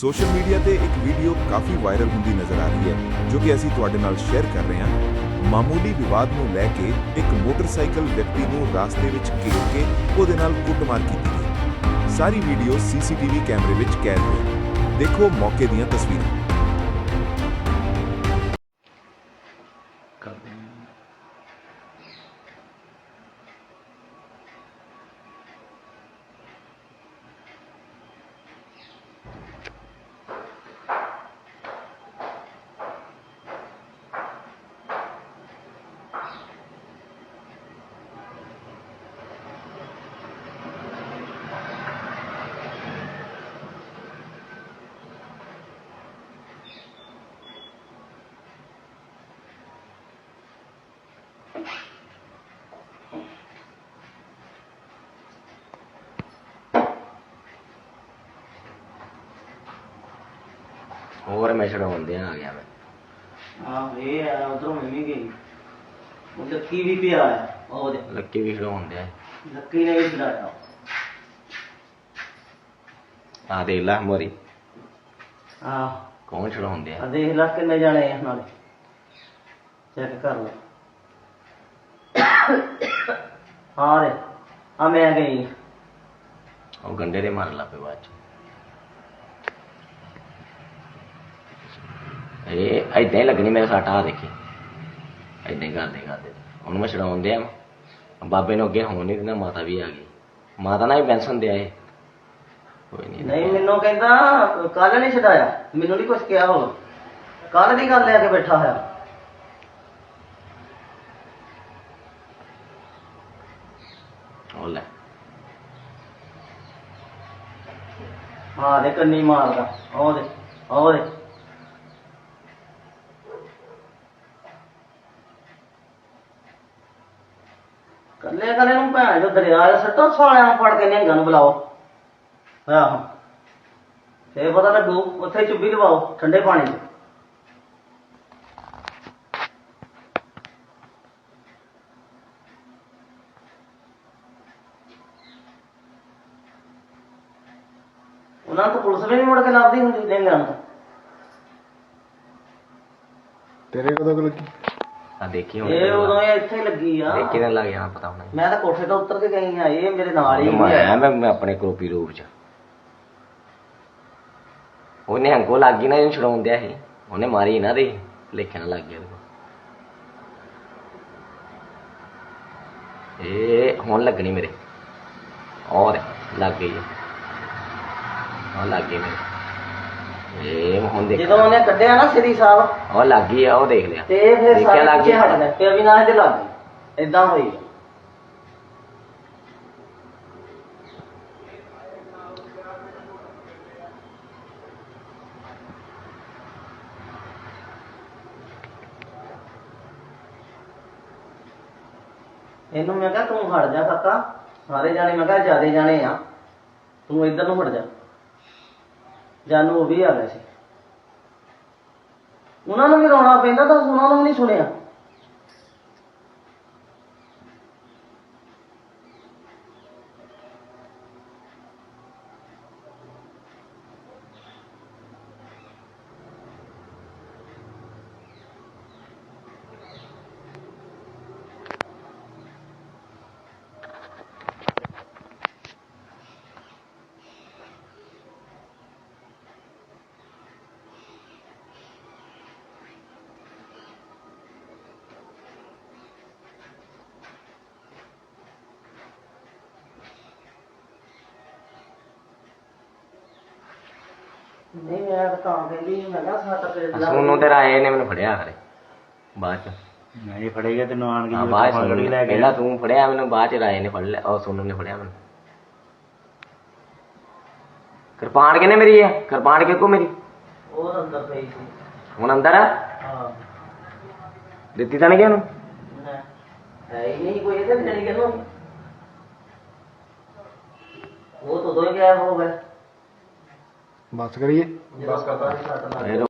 Social media ਤੇ ਇੱਕ video ਕਾਫੀ viral ਹੁੰਦੀ ਨਜ਼ਰ ਆ ਰਹੀ ਹੈ, ਜੋ ਕਿ ਅਸੀਂ ਤੁਹਾਡੇ ਨਾਲ ਸ਼ੇਅਰ ਕਰ ਰਹੇ ਹਾਂ। ਮਾਮੂਲੀ ਵਿਵਾਦ ਨੂੰ ਲੈ ਕੇ ਇੱਕ ਮੋਟਰਸਾਈਕਲ ਵਿਅਕਤੀ ਨੂੰ ਰਾਸਤੇ ਵਿੱਚ ਘੇਰ ਕੇ ਉਹਦੇ ਨਾਲ ਕੁੱਟਮਾਰ ਕੀਤੀ ਗਈ। ਸਾਰੀ ਵੀਡੀਓ ਸੀਸੀਟੀਵੀ ਕੈਮਰੇ ਵਿੱਚ ਕੈਦ ਹੋਈ। ਦੇਖੋ ਮੌਕੇ ਦੀਆਂ ਤਸਵੀਰਾਂ। ਹੋਰ ਮੈਂ ਛਡਾਉਂਦੇ ਆ ਗਿਆ ਮੈਂ। ਇਹ ਆ ਉਧਰੋਂ ਮੈਂ ਵੀ ਗਈ। ਉਹ ਲੱਕੀ ਵੀ ਪਿਆ ਆ। ਉਹ ਦੇ ਲੱਕੀ ਵੀ ਛਡਾਉਂਦੇ ਆ। ਲੱਕੀ ਨੇ ਵੀ ਛਡਾਇਆ ਆ ਦੇਖ ਲੈ ਮੋਰੀ। ਹਾਂ। ਕੌਣ ਛਡਾਉਂਦੇ ਆ? ਆ ਦੇਖ ਲੈ ਕਿੰਨੇ ਜਾਣੇ ਆ ਨਾਲੇ। ਚੈੱਕ ਕਰ ਲੈ। ਹਾਂ ਰੇ ਆ ਮੈਂ ਗਈ। ਉਹ ਗੰਡੇ ਦੇ ਮਾਰਨ ਲੱਪੇ ਬਾਅਦ ਚ। ਇਹ ਏਦਾਂ ਹੀ ਲੱਗਣੀ ਮੇਰੇ ਸੱਟ ਆ ਦੇਖੀ। ਏਦਾਂ ਹੀ ਕਰਦੇ ਕਰਦੇ ਉਹਨੂੰ ਮੈਂ ਛਡਾਉਂਦੇ ਆ। ਬਾਬੇ ਨੂੰ ਅੱਗੇ ਹੋਣ ਨਹੀਂ ਦਿੰਦਾ ਮਾਤਾ ਵੀ ਆ ਗਈ। ਮਾਤਾ ਨਾਲ ਵੀ ਬੈਂਸਨ ਦੇ ਆਏ ਕੋਈ ਨਹੀਂ ਨਹੀਂ ਮੈਨੂੰ ਕਹਿੰਦਾ ਕੱਲ ਨਹੀਂ ਛਡਾਇਆ। ਮੈਨੂੰ ਨਹੀਂ ਕੁਝ ਕਿਹਾ ਉਹ ਕੱਲ ਦੀ ਗੱਲ ਲੈ ਕੇ ਬੈਠਾ ਹੋਇਆ। ਉਹ ਲੈ। ਹਾਂ ਦੇ ਕੰਨੀ ਮਾਰਦਾ। ਉਹ ਦੇ ਉਹ ਦੇ ਕੱਲੇ ਕੱਲੇ ਨੂੰ ਭੈਣ ਜੋ ਦਰਿਆ 'ਚ ਸੱਟੋ, ਸਾਲਿਆਂ ਨੂੰ ਫੜ ਕੇ ਨਿਹੰਗਾਂ ਨੂੰ ਬੁਲਾਓ। ਆਹੋ। ਫੇਰ ਪਤਾ ਲੱਗੂ, ਉੱਥੇ ਚੁੱਭੀ ਲਵਾਓ, ਠੰਡੇ ਪਾਣੀ 'ਚ। ਉਹਨਾਂ ਨੂੰ ਪੁਲਿਸ ਵੀ ਨਹੀਂ ਮੁੜ ਕੇ ਲੱਭਦੀ ਹੁੰਦੀ ਨਿਹੰਗਾਂ ਨੂੰ ਤੇਰੇ ਕਦੋਂ ਕੁ ਲੱਗੀ? ਆ ਦੇਖੀ ਹੁਣ ਇਹ ਉਦੋਂ ਇਹ ਇੱਥੇ ਲੱਗੀ ਆ। ਦੇਖੀ ਤਾਂ ਲੱਗ ਜਾਣਾ ਪਤਾ ਹੋਣਾ। ਮੈਂ ਤਾਂ ਕੋਠੇ ਤੋਂ ਉੱਤਰ ਕੇ ਗਈ ਆ ਇਹ ਮੇਰੇ ਨਾਲ ਹੀ ਆਇਆ ਮੈਂ ਮੈਂ ਆਪਣੇ ਕਰੋਪੀ ਰੂਪ ਚ। ਉਹਨੇ ਹੰਗੋ ਲੱਗ ਨਾ ਇਹਨੂੰ ਛਡਾਉਣ ਦਿਆ ਸੀ। ਉਹਨੇ ਮਾਰੀ ਨਾ ਦੇ ਲੇਖਣ ਲੱਗ ਗਿਆ। ਇਹ ਹੁਣ ਲੱਗਣੀ ਮੇਰੇ। ਔਰ ਲੱਗ ਗਈ ਉਹ ਲੱਗ ਗਈ ਮੇਰੇ। ਇਹ ਹੁਣ ਦੇਖ। ਜਦੋਂ ਉਹਨੇ ਕੱਢਿਆ ਨਾ ਸ੍ਰੀ ਸਾਹਿਬ ਉਹ ਲੱਗ ਗਈ ਆ ਉਹ ਦੇਖ ਲਿਆ। ਤੇ ਇਹ ਫਿਰ ਦੇਖਿਆ ਸਾਰੇ ਲੱਗ ਪਿੱਛੇ ਗਿਆ। ਹਟ ਗਏ। ਲੱਗ ਇਦਾਂ ਹੋਈ ਇਹਨੂੰ ਮੈਂ ਕਿਹਾ ਤੂੰ ਹਟ ਜਾ ਕਾਕਾ। ਸਾਰੇ ਜਾਣੇ ਮੈਂ ਕਿਹਾ ਜਿਆਦੇ ਜਾਣੇ ਆ। ਤੂੰ ਇੱਧਰ ਨੂੰ ਹਟ ਜਾ। ਜਾਨੂ ਉਹ ਵੀ ਆ ਗਏ ਸੀ। ਉਹਨਾਂ ਨੂੰ ਵੀ ਰੋਣਾ ਪੈਂਦਾ ਤਾਂ ਉਹਨਾਂ ਨੂੰ ਵੀ ਨਹੀਂ ਸੁਣਿਆ। ਨਹੀਂ ਮੈਂ ਤਾਂ ਤਾਂ ਕਹਿੰਦੀ ਮੈਂ ਕਿਹਾ ਸੱਟ ਪੇਟ ਲੱਗ ਸੋਨੂੰ ਤੇ ਰਾਏ ਨੇ ਮੈਨੂੰ ਫੜਿਆ ਖਰੇ ਬਾਅਦ ਚ ਨਹੀਂ ਫੜੇਗਾ ਤੈਨੂੰ ਆਣ ਹਾਂ ਬਾਅਦ ਚ ਸੋਨੂੰ ਨੇ- ਪਹਿਲਾਂ ਤੂੰ ਫੜਿਆ ਮੈਨੂੰ ਬਾਅਦ ਚ ਰਾਏ ਨੇ ਫੜ ਲਿਆ ਉਹ ਸੋਨੂੰ ਨੇ ਫੜਿਆ ਮੈਨੂੰ ਕਿਰਪਾਨ ਕਿਨੇ ਮੇਰੀ ਹੈ ਕਿਰਪਾਨ ਕਿੱਕੋ ਮੇਰੀ ਉਹ ਤਾਂ ਅੰਦਰ ਪਈ ਸੀ ਹੁਣ ਅੰਦਰ ਆ ਹਾਂ ਦਿੱਤੀ ਤਾਂ ਨਹੀਂ ਗਿਆ ਉਹਨੂੰ ਹੈ ਹੈ ਹੀ ਨਹੀਂ ਕੋਈ ਇਹਦੇ ਜਣੀ ਕਿਨੂੰ ਉਹ ਤਾਂ ਦੋ ਹੀ ਗਾਇਬ ਹੋ ਗਏ ਬਸ ਕਰੀਏ। ਬਸ ਕਰਦਾ